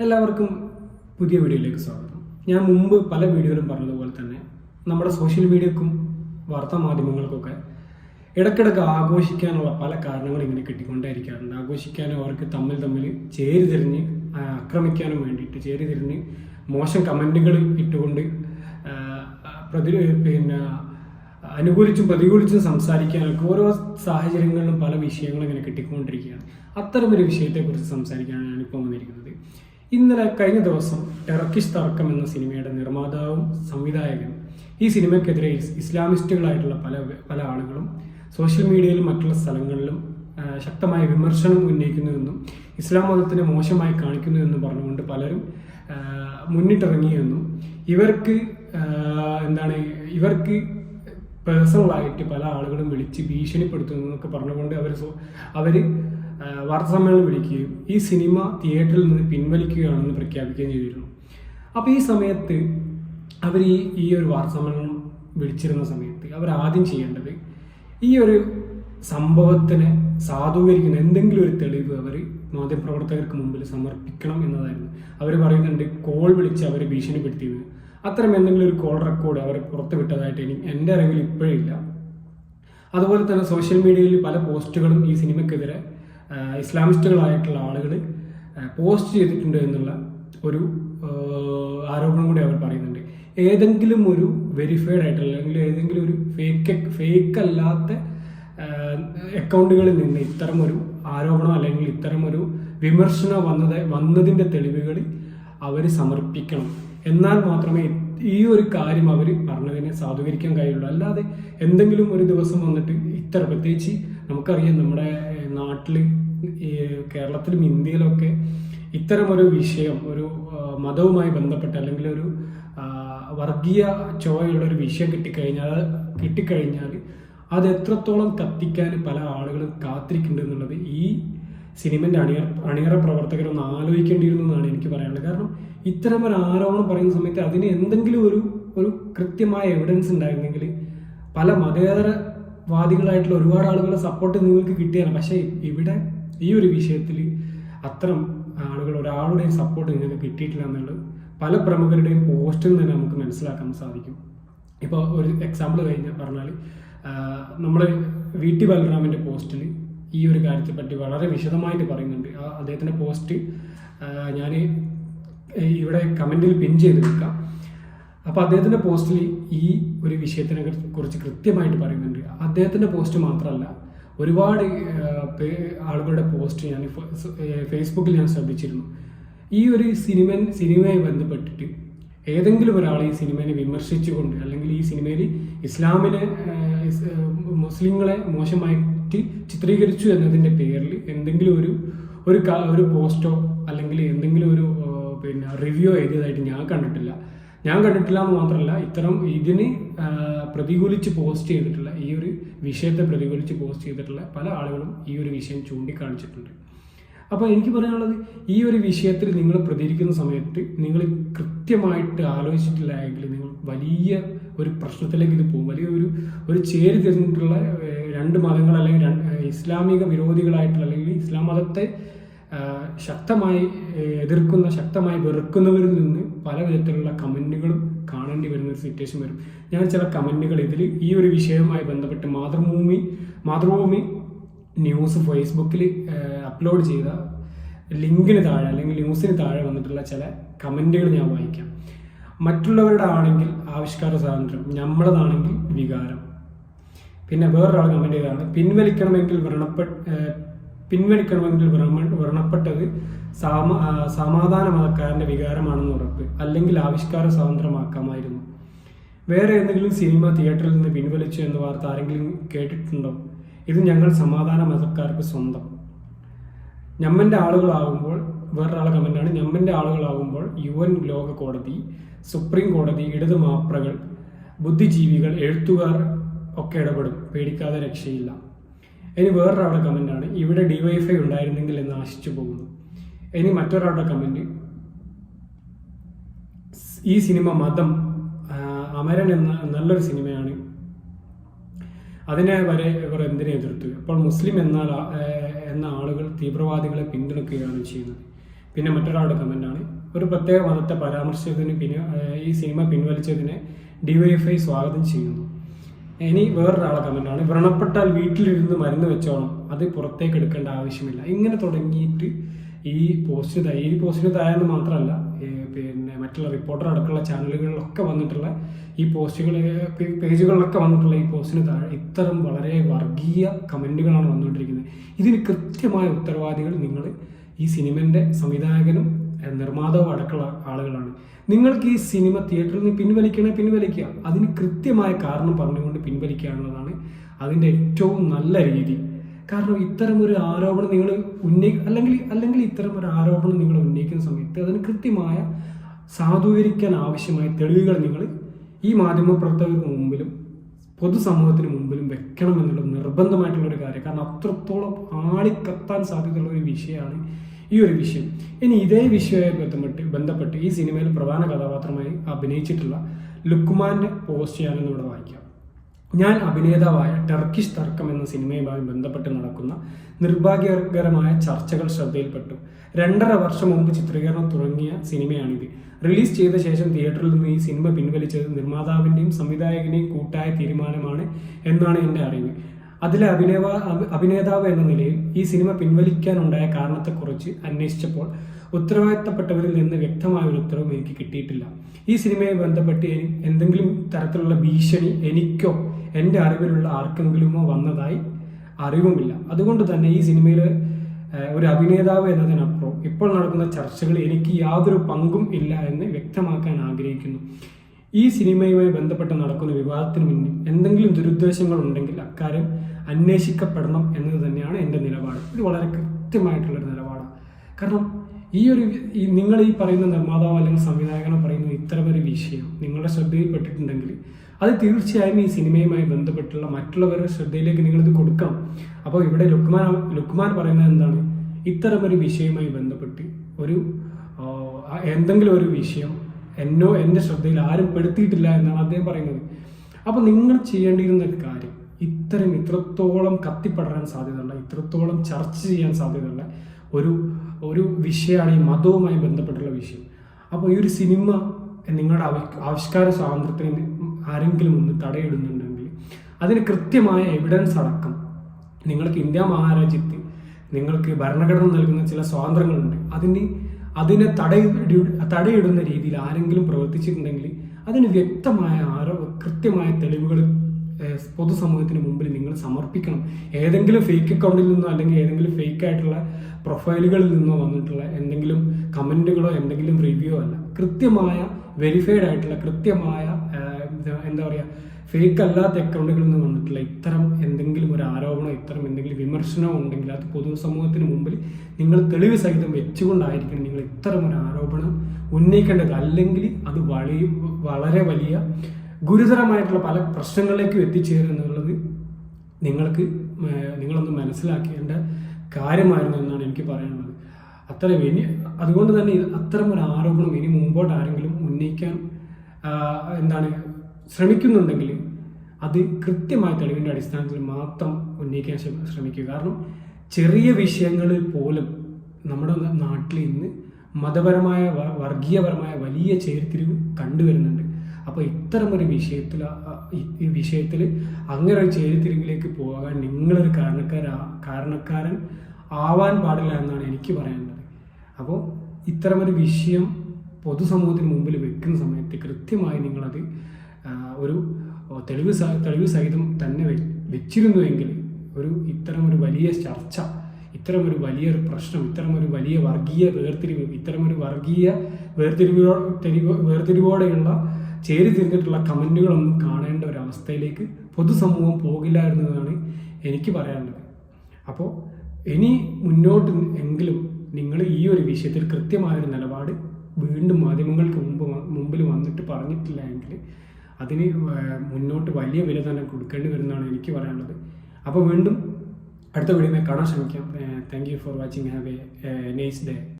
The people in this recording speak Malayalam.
എല്ലാവർക്കും പുതിയ വീഡിയോയിലേക്ക് സ്വാഗതം. ഞാൻ മുമ്പ് പല വീഡിയോയിലും പറഞ്ഞതുപോലെ തന്നെ നമ്മുടെ സോഷ്യൽ മീഡിയക്കും വാർത്താ മാധ്യമങ്ങൾക്കൊക്കെ ഇടയ്ക്കിടയ്ക്ക് ആഘോഷിക്കാനുള്ള പല കാരണങ്ങളും ഇങ്ങനെ കിട്ടിക്കൊണ്ടേയിരിക്കാറുണ്ട്. ആഘോഷിക്കാനും അവർക്ക് തമ്മിൽ തമ്മിൽ ചേരി തിരിഞ്ഞ് ആക്രമിക്കാനും വേണ്ടിയിട്ട് ചേരി തിരിഞ്ഞ് മോശം കമന്റുകൾ ഇട്ടുകൊണ്ട് പ്രതി പിന്നെ അനുകൂലിച്ചും പ്രതികൂലിച്ചും സംസാരിക്കാനൊക്കെ ഓരോ സാഹചര്യങ്ങളിലും പല വിഷയങ്ങളും ഇങ്ങനെ കിട്ടിക്കൊണ്ടിരിക്കുകയാണ്. അത്തരമൊരു വിഷയത്തെക്കുറിച്ച് സംസാരിക്കാനാണ് ഞാനിപ്പോൾ വന്നിരിക്കുന്നത്. ഇന്നലെ കഴിഞ്ഞ ദിവസം ടെറക്കിഷ് തർക്കം എന്ന സിനിമയുടെ നിർമ്മാതാവും സംവിധായകനും ഈ സിനിമയ്ക്കെതിരെ ഇസ് ഇസ്ലാമിസ്റ്റുകളായിട്ടുള്ള പല പല ആളുകളും സോഷ്യൽ മീഡിയയിലും മറ്റുള്ള സ്ഥലങ്ങളിലും ശക്തമായ വിമർശനം ഉന്നയിക്കുന്നുവെന്നും ഇസ്ലാം മതത്തിനെ മോശമായി കാണിക്കുന്നുവെന്നും പറഞ്ഞുകൊണ്ട് പലരും മുന്നിട്ടിറങ്ങിയെന്നും ഇവർക്ക് എന്താണ് ഇവർക്ക് പേഴ്സണലായിട്ട് പല ആളുകളും വിളിച്ച് ഭീഷണിപ്പെടുത്തുന്നു എന്നൊക്കെ പറഞ്ഞുകൊണ്ട് അവർ അവർ വാർത്താസമ്മേളനം വിളിക്കുകയും ഈ സിനിമ തിയേറ്ററിൽ നിന്ന് പിൻവലിക്കുകയാണെന്ന് പ്രഖ്യാപിക്കുകയും ചെയ്തിരുന്നു. അപ്പോൾ ഈ സമയത്ത് അവർ ഈ ഈ ഒരു വാർത്താസമ്മേളനം വിളിച്ചിരുന്ന സമയത്ത് അവർ ആദ്യം ചെയ്യേണ്ടത് ഈ ഒരു സംഭവത്തിനെ സാധൂകരിക്കുന്ന എന്തെങ്കിലും ഒരു തെളിവ് അവർ മാധ്യമപ്രവർത്തകർക്ക് മുമ്പിൽ സമർപ്പിക്കണം എന്നതായിരുന്നു. അവർ പറയുന്നുണ്ട് കോൾ വിളിച്ച് അവർ ഭീഷണിപ്പെടുത്തിയത്. അത്തരം എന്തെങ്കിലും ഒരു കോൾ റെക്കോർഡ് അവർ പുറത്തുവിട്ടതായിട്ട് ഇനി എന്റെ അറിവിൽ ഇപ്പോഴില്ല അതുപോലെ തന്നെ സോഷ്യൽ മീഡിയയിൽ പല പോസ്റ്റുകളും ഈ സിനിമയ്ക്കെതിരെ ഇസ്ലാമിസ്റ്റുകളായിട്ടുള്ള ആളുകൾ പോസ്റ്റ് ചെയ്തിട്ടുണ്ട് എന്നുള്ള ഒരു ആരോപണം കൂടി അവർ പറയുന്നുണ്ട്. ഏതെങ്കിലും ഒരു വെരിഫൈഡ് ആയിട്ടുള്ള അല്ലെങ്കിൽ ഏതെങ്കിലും ഒരു ഫേക്ക് ഫേക്ക് അല്ലാത്ത അക്കൗണ്ടുകളിൽ നിന്ന് ഇത്തരം ഒരു ആരോപണം അല്ലെങ്കിൽ ഇത്തരം ഒരു വിമർശനം വന്നത് വന്നതിന്റെ തെളിവുകൾ അവർ സമർപ്പിക്കണം. എന്നാൽ മാത്രമേ ഈ ഒരു കാര്യം അവർ പറഞ്ഞതിനെ സാധൂകരിക്കാൻ കഴിയുള്ളൂ. അല്ലാതെ എന്തെങ്കിലും ഒരു ദിവസം വന്നിട്ട് ഇത്ര പ്രത്യേകിച്ച് നമുക്കറിയാം നമ്മുടെ നാട്ടിൽ കേരളത്തിലും ഇന്ത്യയിലൊക്കെ ഇത്തരമൊരു വിഷയം ഒരു മതവുമായി ബന്ധപ്പെട്ട അല്ലെങ്കിൽ ഒരു വർഗീയ ചോയുള്ള ഒരു വിഷയം കിട്ടിക്കഴിഞ്ഞാൽ കിട്ടിക്കഴിഞ്ഞാൽ അത് എത്രത്തോളം കത്തിക്കാൻ പല ആളുകളും കാത്തിരിക്കുന്നുണ്ട് എന്നുള്ളത് ഈ സിനിമന്റെ അണിയർ അണിയറ പ്രവർത്തകരൊന്ന് ആലോചിക്കേണ്ടിയിരുന്നു എന്നാണ് എനിക്ക് പറയാനുള്ളത്. കാരണം ഇത്തരം ഒരു ആരോപണം പറയുന്ന സമയത്ത് അതിന് എന്തെങ്കിലും ഒരു ഒരു കൃത്യമായ എവിഡൻസ് ഉണ്ടായിരുന്നെങ്കിൽ പല മതേതരവാദികളായിട്ടുള്ള ഒരുപാട് ആളുകളെ സപ്പോർട്ട് നിങ്ങൾക്ക് കിട്ടിയാണ് പക്ഷേ ഇവിടെ ഈ ഒരു വിഷയത്തിൽ അത്തരം ആളുകൾ ഒരാളുടെയും സപ്പോർട്ട് നിങ്ങൾക്ക് കിട്ടിയിട്ടില്ല എന്നുള്ളത് പല പ്രമുഖരുടെയും പോസ്റ്റിൽ തന്നെ നമുക്ക് മനസ്സിലാക്കാൻ സാധിക്കും. ഇപ്പോൾ ഒരു എക്സാമ്പിൾ കഴിഞ്ഞാൽ പറഞ്ഞാൽ നമ്മൾ വി ടി ബലറാമിന്റെ പോസ്റ്റിൽ ഈ ഒരു കാര്യത്തെപ്പറ്റി വളരെ വിശദമായിട്ട് പറയുന്നുണ്ട്. ആ അദ്ദേഹത്തിന്റെ പോസ്റ്റ് ഞാൻ ഇവിടെ കമന്റിൽ പിൻ ചെയ്ത് വെക്കാം. അപ്പോൾ അദ്ദേഹത്തിന്റെ പോസ്റ്റിൽ ഈ ഒരു വിഷയത്തിനെ കുറിച്ച് കൃത്യമായിട്ട് പറയുന്നുണ്ട്. അദ്ദേഹത്തിന്റെ പോസ്റ്റ് മാത്രമല്ല ഒരുപാട് ആളുകളുടെ പോസ്റ്റ് ഞാൻ ഫേസ്ബുക്കിൽ ഞാൻ ശ്രദ്ധിച്ചിരുന്നു. ഈ ഒരു സിനിമ സിനിമയെ ബന്ധപ്പെട്ടിട്ട് ഏതെങ്കിലും ഒരാൾ ഈ സിനിമയെ വിമർശിച്ചുകൊണ്ട് അല്ലെങ്കിൽ ഈ സിനിമയിൽ ഇസ്ലാമിനെ മുസ്ലിങ്ങളെ മോശമായിട്ട് ചിത്രീകരിച്ചു എന്നതിന്റെ പേരിൽ എന്തെങ്കിലും ഒരു ഒരു ഒരു പോസ്റ്റോ അല്ലെങ്കിൽ എന്തെങ്കിലും ഒരു പിന്നെ റിവ്യൂ എഴുതിയതായിട്ട് ഞാൻ കണ്ടിട്ടില്ല. ഞാൻ കണ്ടിട്ടില്ല എന്ന് മാത്രമല്ല ഇത്തരം ഇതിന് പ്രതികൂലിച്ച് പോസ്റ്റ് ചെയ്തിട്ടുള്ള ഈ ഒരു വിഷയത്തെ പ്രതികൂലിച്ച് പോസ്റ്റ് ചെയ്തിട്ടുള്ള പല ആളുകളും ഈ ഒരു വിഷയം ചൂണ്ടിക്കാണിച്ചിട്ടുണ്ട്. അപ്പോൾ എനിക്ക് പറയാനുള്ളത് ഈ ഒരു വിഷയത്തിൽ നിങ്ങൾ പ്രതികരിക്കുന്ന സമയത്ത് നിങ്ങൾ കൃത്യമായിട്ട് ആലോചിച്ചിട്ടില്ല എങ്കിൽ നിങ്ങൾ വലിയ ഒരു പ്രശ്നത്തിലേക്ക് ഇത് പോകും. വലിയ ഒരു ഒരു ചേരി തിരിഞ്ഞിട്ടുള്ള രണ്ട് മതങ്ങൾ അല്ലെങ്കിൽ ഇസ്ലാമിക വിരോധികളായിട്ടുള്ള അല്ലെങ്കിൽ ഇസ്ലാം മതത്തെ ശക്തമായി എതിർക്കുന്ന ശക്തമായി വെറുക്കുന്നവരിൽ നിന്ന് പല വിധത്തിലുള്ള കമന്റുകളും കാണേണ്ടി വരുന്ന ഒരു സിറ്റുവേഷൻ വരും. ഞാൻ ചില കമന്റുകൾ ഇതിൽ ഈ ഒരു വിഷയവുമായി ബന്ധപ്പെട്ട് മാതൃഭൂമി മാതൃഭൂമി ന്യൂസ് ഫേസ്ബുക്കിൽ അപ്ലോഡ് ചെയ്ത ലിങ്കിന് താഴെ അല്ലെങ്കിൽ ന്യൂസിന് താഴെ വന്നിട്ടുള്ള ചില കമന്റുകൾ ഞാൻ വായിക്കാം. മറ്റുള്ളവരുടെ ആണെങ്കിൽ ആവിഷ്കാര സ്വാതന്ത്ര്യം നമ്മളതാണെങ്കിൽ വികാരം. പിന്നെ വേറൊരാൾ കമന്റ് ചെയ്തതാണ് പിൻവലിക്കണമെങ്കിൽ വ്രണപ്പെട്ട പിൻവലിക്കണമെങ്കിൽ വ്രണ- വ്രണപ്പെട്ടത് സാമ സമാധാന മതക്കാരന്റെ വികാരമാണെന്ന് ഉറപ്പ്. അല്ലെങ്കിൽ ആവിഷ്കാര സ്വതന്ത്രമാക്കാമായിരുന്നു. വേറെ ഏതെങ്കിലും സിനിമ തിയേറ്ററിൽ നിന്ന് പിൻവലിച്ചു എന്ന വാർത്ത ആരെങ്കിലും കേട്ടിട്ടുണ്ടോ? ഇത് ഞങ്ങൾ സമാധാന മതക്കാർക്ക് സ്വന്തം. ഞമ്മന്റെ ആളുകളാകുമ്പോൾ വേറൊരാളെ കമന്റാണ് ഞമ്മന്റെ ആളുകളാകുമ്പോൾ യു എൻ ലോക കോടതി സുപ്രീം കോടതി ഇടത് മാപ്രകൾ ബുദ്ധിജീവികൾ എഴുത്തുകാർ ഒക്കെ ഇടപെടും. പേടിക്കാതെ രക്ഷയില്ല. ഇനി വേറൊരാളുടെ കമന്റാണ് ഇവിടെ ഡിവൈഫൈ ഉണ്ടായിരുന്നെങ്കിൽ എന്ന് ആശിച്ചു പോകുന്നു. ഇനി മറ്റൊരാളുടെ കമന്റ് ഈ സിനിമ മതം അമരൻ എന്ന നല്ലൊരു സിനിമയാണ് അതിനെ വരെ ഇവർ എന്തിനെ എതിർത്തു? അപ്പോൾ മുസ്ലിം എന്നാൽ എന്ന ആളുകൾ തീവ്രവാദികളെ പിന്തുണക്കുകയാണ് ചെയ്യുന്നത്. പിന്നെ മറ്റൊരാളുടെ കമന്റാണ് ഒരു പ്രത്യേക മതത്തെ പരാമർശിച്ചതിന് പിന്നെ ഈ സിനിമ പിൻവലിച്ചതിനെ ഡിവൈഎഫ്ഐ സ്വാഗതം ചെയ്യുന്നു. ഇനി വേറൊരാളെ കമന്റാണ് വ്രണപ്പെട്ടാൽ വീട്ടിലിരുന്ന് മരുന്ന് വെച്ചോണം. അത് പുറത്തേക്ക് എടുക്കേണ്ട ആവശ്യമില്ല. ഇങ്ങനെ തുടങ്ങിയിട്ട് ഈ പോസ്റ്റിന് ഈ പോസ്റ്റിന് താഴെന്ന് മാത്രമല്ല പിന്നെ മറ്റുള്ള റിപ്പോർട്ടർ അടക്കമുള്ള ചാനലുകളിലൊക്കെ വന്നിട്ടുള്ള ഈ പോസ്റ്റുകൾ പേജുകളിലൊക്കെ വന്നിട്ടുള്ള ഈ പോസ്റ്റിന് താഴെ ഇത്തരം വളരെ വർഗീയ കമന്റുകളാണ് വന്നുകൊണ്ടിരിക്കുന്നത്. ഇതിന് കൃത്യമായ ഉത്തരവാദികൾ നിങ്ങൾ ഈ സിനിമന്റെ സംവിധായകനും നിർമ്മാതാവും അടക്കമുള്ള ആളുകളാണ്. നിങ്ങൾക്ക് ഈ സിനിമ തിയേറ്ററിൽ നിന്ന് പിൻവലിക്കണേ പിൻവലിക്കുക. അതിന് കൃത്യമായ കാരണം പറഞ്ഞുകൊണ്ട് പിൻവലിക്കുക എന്നുള്ളതാണ് അതിന്റെ ഏറ്റവും നല്ല രീതി. കാരണം ഇത്തരം ഒരു ആരോപണം നിങ്ങൾ ഉന്നയി അല്ലെങ്കിൽ അല്ലെങ്കിൽ ഇത്തരം ഒരു ആരോപണം നിങ്ങൾ ഉന്നയിക്കുന്ന സമയത്ത് അതിന് കൃത്യമായ സാധൂകരിക്കാൻ ആവശ്യമായ തെളിവുകൾ നിങ്ങൾ ഈ മാധ്യമപ്രവർത്തകർക്ക് മുമ്പിലും പൊതുസമൂഹത്തിന് മുമ്പിലും വെക്കണം എന്നുള്ളത് നിർബന്ധമായിട്ടുള്ള ഒരു കാര്യം. കാരണം അത്രത്തോളം ആളിക്കത്താൻ സാധ്യതയുള്ള ഒരു വിഷയമാണ് ഈ ഒരു വിഷയം. ഇനി ഇതേ വിഷയവുമായി ബന്ധപ്പെട്ട് ഈ സിനിമയിൽ പ്രധാന കഥാപാത്രമായി അഭിനയിച്ചിട്ടുള്ള ലുക്മാന്റെ പോസ്റ്റ് ഞാനൊന്ന് ഇവിടെ വായിക്കാം. ഞാൻ അഭിനേതാവായ ടർക്കിഷ് തർക്കം എന്ന സിനിമയുമായി ബന്ധപ്പെട്ട് നടക്കുന്ന നിർഭാഗ്യകരമായ ചർച്ചകൾ ശ്രദ്ധയിൽപ്പെട്ടു. രണ്ടര വർഷം മുമ്പ് ചിത്രീകരണം തുടങ്ങിയ സിനിമയാണിത്. റിലീസ് ചെയ്ത ശേഷം തിയേറ്ററിൽ നിന്ന് ഈ സിനിമ പിൻവലിച്ചത് നിർമ്മാതാവിന്റെയും സംവിധായകന്റെയും കൂട്ടായ തീരുമാനമാണ് എന്നാണ് എന്റെ അറിവ്. അതിലെ അഭിനേവ അഭിനേതാവ് എന്ന നിലയിൽ ഈ സിനിമ പിൻവലിക്കാനുണ്ടായ കാരണത്തെക്കുറിച്ച് അന്വേഷിച്ചപ്പോൾ ഉത്തരവാദിത്തപ്പെട്ടവരിൽ നിന്ന് വ്യക്തമായ ഒരു ഉത്തരവും എനിക്ക് കിട്ടിയിട്ടില്ല. ഈ സിനിമയെ ബന്ധപ്പെട്ട് എന്തെങ്കിലും തരത്തിലുള്ള ഭീഷണി എനിക്കോ എന്റെ അറിവിലുള്ള ആർക്കെങ്കിലുമോ വന്നതായി അറിവുമില്ല. അതുകൊണ്ട് തന്നെ ഈ സിനിമയിൽ ഒരു അഭിനേതാവ് എന്നതിനപ്പുറം ഇപ്പോൾ നടക്കുന്ന ചർച്ചകൾ എനിക്ക് യാതൊരു പങ്കും ഇല്ല എന്ന് വ്യക്തമാക്കാൻ ആഗ്രഹിക്കുന്നു. ഈ സിനിമയുമായി ബന്ധപ്പെട്ട് നടക്കുന്ന വിവാദത്തിന് മുന്നിൽ എന്തെങ്കിലും ദുരുദ്ദേശങ്ങൾ ഉണ്ടെങ്കിൽ അക്കാര്യം അന്വേഷിക്കപ്പെടണം എന്നത് തന്നെയാണ് എന്റെ നിലപാട്. ഇത് വളരെ കൃത്യമായിട്ടുള്ളൊരു നിലപാടാണ്. കാരണം ഈ ഒരു ഈ നിങ്ങൾ ഈ പറയുന്ന നിർമ്മാതാവ് അല്ലെങ്കിൽ സംവിധായകനോ പറയുന്ന ഇത്തരമൊരു വിഷയം നിങ്ങളുടെ ശ്രദ്ധയിൽപ്പെട്ടിട്ടുണ്ടെങ്കിൽ അത് തീർച്ചയായും ഈ സിനിമയുമായി ബന്ധപ്പെട്ടുള്ള മറ്റുള്ളവരുടെ ശ്രദ്ധയിലേക്ക് നിങ്ങളിത് കൊടുക്കാം. അപ്പോൾ ഇവിടെ ലുക്മാൻ ലുക്മാൻ പറയുന്നത് എന്താണ്? ഇത്തരമൊരു വിഷയവുമായി ബന്ധപ്പെട്ട് ഒരു എന്തെങ്കിലും ഒരു വിഷയം എന്നോ എന്റെ ശ്രദ്ധയിൽ ആരും പെടുത്തിയിട്ടില്ല എന്നാണ് അദ്ദേഹം പറയുന്നത്. അപ്പോൾ നിങ്ങൾ ചെയ്യേണ്ടിയിരുന്ന കാര്യം ഇത്തരം ഇത്രത്തോളം കത്തിപ്പടരാൻ സാധ്യതയുള്ള ഇത്രത്തോളം ചർച്ച ചെയ്യാൻ സാധ്യതയുള്ള ഒരു ഒരു വിഷയമാണ് ഈ മതവുമായി ബന്ധപ്പെട്ടുള്ള വിഷയം. അപ്പോൾ ഈ ഒരു സിനിമ നിങ്ങളുടെ ആവി- ആവിഷ്കാര സ്വാതന്ത്ര്യത്തിന് ആരെങ്കിലും ഒന്ന് തടയിടുന്നുണ്ടെങ്കിൽ അതിന് കൃത്യമായ എവിഡൻസ് അടക്കം നിങ്ങൾക്ക് ഇന്ത്യ മഹാരാജ്യത്തിൽ നിങ്ങൾക്ക് ഭരണഘടന നൽകുന്ന ചില സ്വാതന്ത്ര്യങ്ങളുണ്ട്. അതിന് അതിനെ തടയി തടയിടുന്ന രീതിയിൽ ആരെങ്കിലും പ്രവർത്തിച്ചിട്ടുണ്ടെങ്കിൽ അതിന് വ്യക്തമായ ആരോ കൃത്യമായ തെളിവുകൾ പൊതുസമൂഹത്തിന് മുമ്പിൽ നിങ്ങൾ സമർപ്പിക്കണം. ഏതെങ്കിലും ഫേക്ക് അക്കൗണ്ടിൽ നിന്നോ അല്ലെങ്കിൽ ഏതെങ്കിലും ഫേക്ക് ആയിട്ടുള്ള പ്രൊഫൈലുകളിൽ നിന്നോ വന്നിട്ടുള്ള എന്തെങ്കിലും കമന്റുകളോ എന്തെങ്കിലും റിവ്യൂ അല്ല. കൃത്യമായ വെരിഫൈഡ് ആയിട്ടുള്ള കൃത്യമായ എന്താ പറയുക ഫേക്ക് അല്ലാത്ത അക്കൗണ്ടുകളിൽ നിന്ന് വന്നിട്ടുള്ള ഇത്തരം എന്തെങ്കിലും ഒരു ആരോപണം ഇത്തരം എന്തെങ്കിലും വിമർശനമോ ഉണ്ടെങ്കിൽ അത് പൊതുസമൂഹത്തിന് മുമ്പിൽ നിങ്ങൾ തെളിവ് സഹിതം വെച്ചുകൊണ്ടായിരിക്കണം നിങ്ങൾ ഇത്തരം ഒരു ആരോപണം ഉന്നയിക്കേണ്ടത്. അല്ലെങ്കിൽ അത് വളരെ വലിയ ഗുരുതരമായിട്ടുള്ള പല പ്രശ്നങ്ങളിലേക്കും എത്തിച്ചേരും എന്നുള്ളത് നിങ്ങൾക്ക് നിങ്ങളൊന്ന് മനസ്സിലാക്കേണ്ട കാര്യമായിരുന്നു എന്നാണ് എനിക്ക് പറയാനുള്ളത്. അത്രയും ഇനി അതുകൊണ്ട് തന്നെ അത്തരം ഒരു ആരോപണം ഇനി മുമ്പോട്ട് ആരെങ്കിലും ഉന്നയിക്കാൻ എന്താണ് ശ്രമിക്കുന്നുണ്ടെങ്കിൽ അത് കൃത്യമായ തെളിവിന്റെ അടിസ്ഥാനത്തിൽ മാത്രം ഉന്നയിക്കാൻ ശ്രമിക്കുക. കാരണം ചെറിയ വിഷയങ്ങളിൽ പോലും നമ്മുടെ നാട്ടിൽ ഇന്ന് മതപരമായ വർഗീയപരമായ വലിയ ചേരിതിരിവ് കണ്ടുവരുന്നുണ്ട്. അപ്പോൾ ഇത്തരം ഒരു വിഷയത്തിൽ ഈ- വിഷയത്തിൽ അങ്ങനെ ഒരു ചേരിതിരിവിലേക്ക് പോകാൻ നിങ്ങളൊരു കാരണക്കാരാ കാരണക്കാരൻ ആവാൻ പാടില്ല എന്നാണ് എനിക്ക് പറയാനുള്ളത്. അപ്പോൾ ഇത്തരമൊരു വിഷയം പൊതുസമൂഹത്തിന് മുമ്പിൽ വെക്കുന്ന സമയത്ത് കൃത്യമായി നിങ്ങളത് ഒരു തെളിവ് തെളിവ് സഹിതം തന്നെ വെച്ചിരുന്നുവെങ്കിൽ ഒരു ഇത്തരമൊരു വലിയ ചർച്ച ഇത്തരമൊരു വലിയൊരു പ്രശ്നം ഇത്തരമൊരു വലിയ വർഗീയ വേർതിരിവ് ഇത്തരമൊരു വർഗീയ വേർതിരിവോ തെരിവോ വേർതിരിവോടെയുള്ള ചേരി തിരിഞ്ഞിട്ടുള്ള കമന്റുകളൊന്നും കാണേണ്ട ഒരു അവസ്ഥയിലേക്ക് പൊതുസമൂഹം പോകില്ലായിരുന്നതാണ് എനിക്ക് പറയാനുള്ളത്. അപ്പോൾ ഇനി മുന്നോട്ട് എങ്കിലും നിങ്ങൾ ഈ ഒരു വിഷയത്തിൽ കൃത്യമായൊരു നിലപാട് വീണ്ടും മാധ്യമങ്ങൾക്ക് മുമ്പ് മുമ്പിൽ വന്നിട്ട് പറഞ്ഞിട്ടില്ല എങ്കിൽ അതിന് മുന്നോട്ട് വലിയ വില തന്നെ കൊടുക്കേണ്ടി വരുന്നതാണ് എനിക്ക് പറയാനുള്ളത്. അപ്പോൾ വീണ്ടും അടുത്ത വീഡിയോ കാണാൻ ശ്രമിക്കാം. Thank you for watching have a nice day